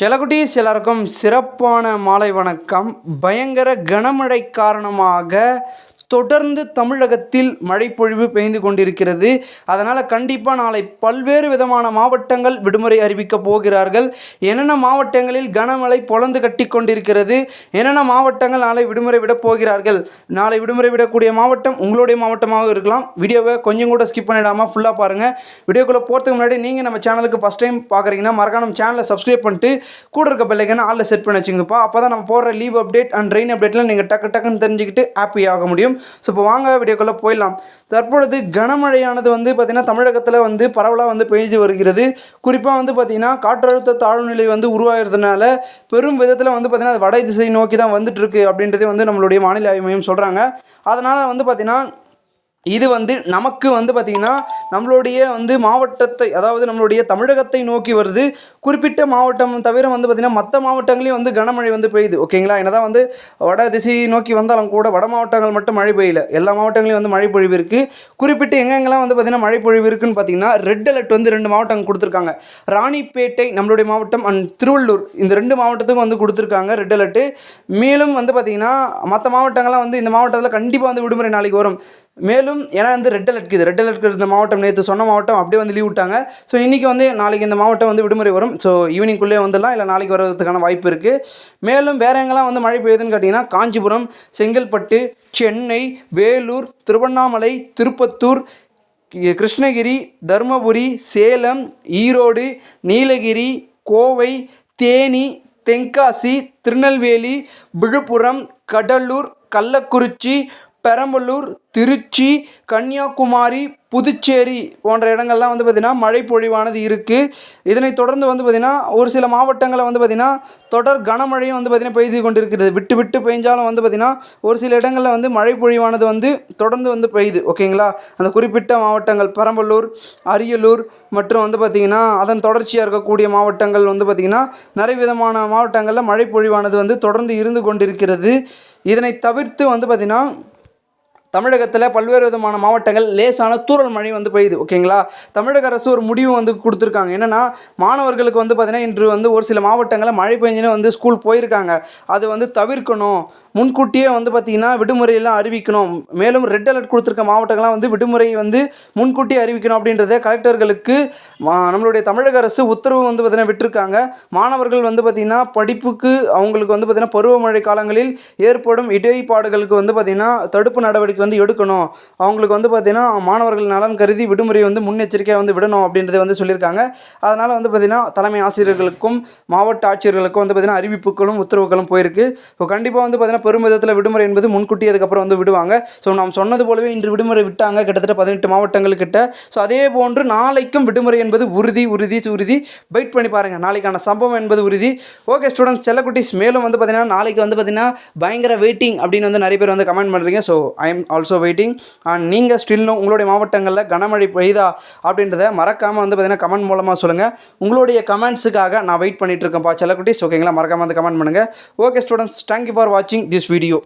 செலகுட்டீஸ் எல்லாருக்கும் சிறப்பான மாலை வணக்கம். பயங்கர கனமழை காரணமாக தொடர்ந்து தமிழகத்தில் மழைப்பொழிவு பெய்து கொண்டிருக்கிறது. அதனால் கண்டிப்பாக நாளை பல்வேறு விதமான மாவட்டங்கள் விடுமுறை அறிவிக்கப் போகிறார்கள். என்னென்ன மாவட்டங்களில் கனமழை பொழந்து கட்டி கொண்டிருக்கிறது என்னென்ன மாவட்டங்கள் நாளை விடுமுறை விடப் போகிறார்கள் நாளை விடுமுறை விடக்கூடிய மாவட்டம் உங்களுடைய மாவட்டமாக இருக்கலாம். வீடியோவை கொஞ்சம் கூட ஸ்கிப் பண்ணிடாமல் ஃபுல்லாக பாருங்கள் வீடியோக்குள்ளே போகிறதுக்கு முன்னாடி நீங்கள் நம்ம சேனலுக்கு ஃபஸ்ட் டைம் பார்க்குறீங்கன்னா மறக்காம சேனலை சப்ஸ்கிரைப் பண்ணிட்டு கூட இருக்க பெல்லைக்கான ஆளில் செட் பண்ணி வச்சுங்கப்பா. அப்போ தான் நம்ம போடுற லீவ் அப்டேட் அண்ட் ரெயின் அப்டேட்லாம் நீங்கள் டக்கு டக்குன்னு தெரிஞ்சுக்கிட்டு ஹாப்பி ஆக முடியும். ஸோ இப்போ வாங்க வீடியோக்குள்ளே போயிடலாம். தற்பொழுது கனமழையானது வந்து பார்த்திங்கன்னா தமிழகத்தில் வந்து பரவலாக வந்து பெய்து வருகிறது. குறிப்பாக வந்து பார்த்திங்கன்னா காற்றழுத்த தாழ்நிலை வந்து உருவாகிறதுனால பெரும் விதத்தில் வந்து பார்த்திங்கன்னா அது வட திசை நோக்கி தான் வந்துட்டுருக்கு அப்படின்றதே வந்து நம்மளுடைய வானிலை ஆய்வு மையம் சொல்கிறாங்க அதனால் வந்து பார்த்திங்கன்னா இது வந்து நமக்கு வந்து பார்த்திங்கன்னா நம்மளுடைய வந்து மாவட்டத்தை அதாவது நம்மளுடைய தமிழகத்தை நோக்கி வருது. குறிப்பிட்ட மாவட்டம் தவிர வந்து பார்த்திங்கன்னா மற்ற மாவட்டங்களையும் வந்து கனமழை வந்து பெய்யுது. ஓகேங்களா என்னதான் வந்து வட திசையை நோக்கி வந்தாலும் கூட வட மாவட்டங்கள் மட்டும் மழை பெய்யல. எல்லா மாவட்டங்களையும் வந்து மழை பொழிவு இருக்குது குறிப்பிட்டு எங்கெங்கெல்லாம் வந்து பார்த்திங்கன்னா மழை பொழிவு இருக்குன்னு பார்த்திங்கன்னா ரெட் அலர்ட் வந்து ரெண்டு மாவட்டம் கொடுத்துருக்காங்க. ராணிப்பேட்டை நம்மளுடைய மாவட்டம் அண்ட் திருவள்ளூர் இந்த ரெண்டு மாவட்டத்துக்கும் வந்து கொடுத்துருக்காங்க ரெட் அலர்ட்டு மேலும் வந்து பார்த்திங்கன்னா மற்ற மாவட்டங்கள்லாம் வந்து இந்த மாவட்டத்தில் கண்டிப்பாக வந்து விடுமுறை நாளைக்கு வரும். மேலும் ஏன்னா வந்து ரெட் அலர்ட் இது ரெட் அலர்ட் இருந்த மாவட்டம் நேற்று சொன்ன மாவட்டம் அப்படியே வந்து லீவ் விட்டாங்க. ஸோ இன்றைக்கி வந்து நாளைக்கு இந்த மாவட்டம் வந்து விடுமுறை வரும். ஸோ ஈவினிங்குள்ளே வந்துடலாம். இல்லை நாளைக்கு வர்றதுக்கான வாய்ப்பு இருக்குது மேலும் வேறு எங்கெல்லாம் வந்து மழை பெய்யுதுன்னு கேட்டிங்கன்னா காஞ்சிபுரம் செங்கல்பட்டு சென்னை வேலூர் திருவண்ணாமலை திருப்பத்தூர் கிருஷ்ணகிரி தருமபுரி சேலம் ஈரோடு நீலகிரி கோவை தேனி தென்காசி திருநெல்வேலி விழுப்புரம் கடலூர் கள்ளக்குறிச்சி பெரம்பலூர் திருச்சி கன்னியாகுமரி புதுச்சேரி போன்ற இடங்கள்லாம் வந்து பார்த்திங்கன்னா மழை பொழிவானது இருக்குது இதனை தொடர்ந்து வந்து பார்த்திங்கன்னா ஒரு சில மாவட்டங்களில் வந்து பார்த்திங்கன்னா தொடர் கனமழையும் வந்து பார்த்திங்கன்னா பெய்து கொண்டிருக்கிறது. விட்டு விட்டு பெஞ்சாலும் வந்து பார்த்திங்கன்னா ஒரு சில இடங்களில் வந்து மழை பொழிவானது வந்து தொடர்ந்து வந்து பெய்யுது. ஓகேங்களா? அந்த குறிப்பிட்ட மாவட்டங்கள் பெரம்பலூர் அரியலூர் மற்றும் வந்து பார்த்திங்கன்னா அதன் தொடர்ச்சியாக இருக்கக்கூடிய மாவட்டங்கள் வந்து பார்த்திங்கன்னா நிறைய விதமான மாவட்டங்களில் மழை பொழிவானது வந்து தொடர்ந்து இருந்து கொண்டிருக்கிறது. இதனை தவிர்த்து வந்து பார்த்திங்கன்னா தமிழகத்தில் பல்வேறு விதமான மாவட்டங்கள் லேசான தூரல் மழை வந்து பெய்யுது ஓகேங்களா தமிழக அரசு ஒரு முடிவு வந்து கொடுத்துருக்காங்க. என்னென்னா மாணவர்களுக்கு வந்து பார்த்திங்கன்னா இன்று வந்து ஒரு சில மாவட்டங்களில் மழை பெஞ்சுன்னு வந்து ஸ்கூல் போயிருக்காங்க. அது வந்து தவிர்க்கணும். முன்கூட்டியே வந்து பார்த்திங்கன்னா விடுமுறையெல்லாம் அறிவிக்கணும். மேலும் ரெட் அலர்ட் கொடுத்துருக்க மாவட்டங்கள்லாம் வந்து விடுமுறை வந்து முன்கூட்டியே அறிவிக்கணும் அப்படின்றத கலெக்டர்களுக்கு நம்மளுடைய தமிழக அரசு உத்தரவு வந்து பார்த்திங்கன்னா விட்டுருக்காங்க. மாணவர்கள் வந்து பார்த்திங்கன்னா படிப்புக்கு அவங்களுக்கு வந்து பார்த்திங்கன்னா பருவமழை காலங்களில் ஏற்படும் இடைப்பாடுகளுக்கு வந்து பார்த்திங்கன்னா தடுப்பு நடவடிக்கை வந்து எடுக்கணும். அவங்களுக்கு வந்து பார்த்திங்கன்னா மாணவர்கள் நலன் கருதி விடுமுறை வந்து முன்னெச்சரிக்கையாக வந்து விடணும் அப்படின்றத வந்து சொல்லியிருக்காங்க. அதனால் வந்து பார்த்திங்கன்னா தலைமை ஆசிரியர்களுக்கும் மாவட்ட ஆட்சியர்களுக்கும் வந்து பார்த்திங்கன்னா அறிவிப்புகளும் உத்தரவுகளும் போயிருக்கு. ஸோ கண்டிப்பாக வந்து பார்த்திங்கன்னா பெருமிதத்தில் விடுமுறை என்பது முன்கூட்டி அதுக்கப்புறம் வந்து விடுவாங்க. ஸோ நாம் சொன்னது போலவே இன்று விடுமுறை விட்டாங்க கிட்டத்தட்ட பதினெட்டு மாவட்டங்கள்கிட்ட ஸோ அதே போன்று நாளைக்கும் விடுமுறை என்பது உறுதி உறுதி உறுதி. வெயிட் பண்ணி பாருங்கள் நாளைக்கான சம்பவம் என்பது உறுதி. ஓகே ஸ்டூடெண்ட்ஸ் செல்லக்குட்டிஸ் மேலும் வந்து பார்த்திங்கன்னா நாளைக்கு வந்து பார்த்திங்கன்னா பயங்கர வெயிட்டிங் அப்படின்னு வந்து நிறைய பேர் வந்து கமெண்ட் பண்ணுறீங்க so I am also waiting and நீங்கள் ஸ்டில்லும் உங்களுடைய மாவட்டங்களில் கனமழை பெய்தா அப்படின்றத மறக்காமல் வந்து பார்த்திங்கன்னா கமெண்ட் மூலமாக சொல்லுங்கள் உங்களுடைய கமெண்ட்ஸுக்காக நான் வெயிட் பண்ணிகிட்ருக்கேன்ப்பா செல்லக்குட்டிஸ் ஓகேங்களா? மறக்காமல் வந்து கமெண்ட் பண்ணுங்கள் okay students thank you for வாட்சிங் திஸ் வீடியோ